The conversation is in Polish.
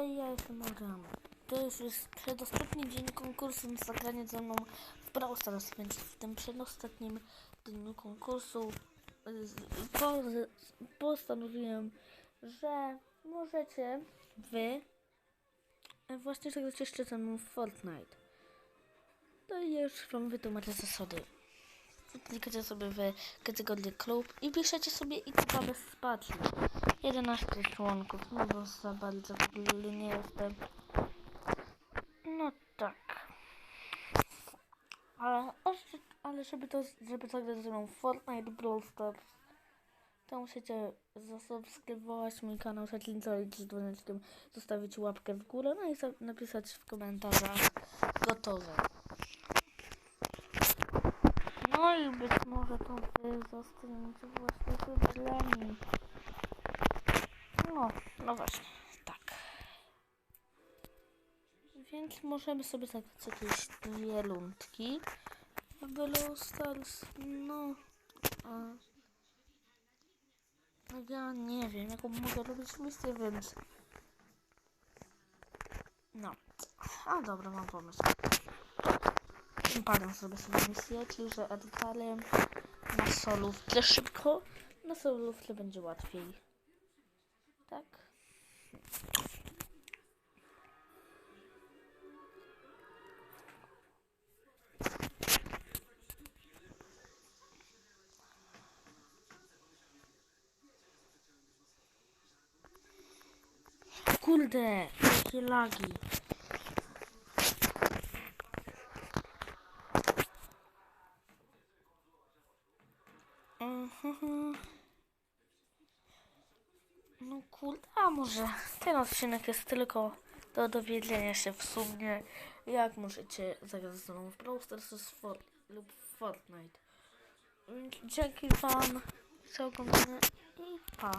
Tutaj ja jestem Adam. To już jest przedostatni dzień konkursu na zagranie ze mną w Brawl Stars, więc w tym przedostatnim dniu konkursu postanowiłem, że możecie wy y, właśnie zagrać jeszcze ze mną w Fortnite. To i już wam wytłumaczę zasady. Klikacie sobie w kategorię klub i piszecie sobie ekipa bez spacji. 11 członków, no bo za bardzo w ogóle nie jestem. No tak. Ale, ale żeby to, żeby zagrać ze mną Fortnite Brawl Stars, to musicie zasubskrybować mój kanał, zaklincować z dzwoneczkiem, zostawić łapkę w górę, no i napisać w komentarzach gotowe. No i być może to wy zostaniecie właśnie wybrani. No, no właśnie, tak. Więc możemy sobie zagrać jakieś dwie lundki. w Brawl Stars, no... A, ja nie wiem, jaką mogę robić misję, więc... No. A dobra, mam pomysł. Pardon, zrobię sobie misję, czyli że Edgarem na solówce szybko. Na solówce będzie łatwiej. Tak? Kurde, jakie lagi. Mhm. Kurde, a może ten odcinek jest tylko do dowiedzenia się w sumie, jak możecie zagrać ze mną w Brawl Stars lub Fortnite. Dzięki wam za oglądanie i pa.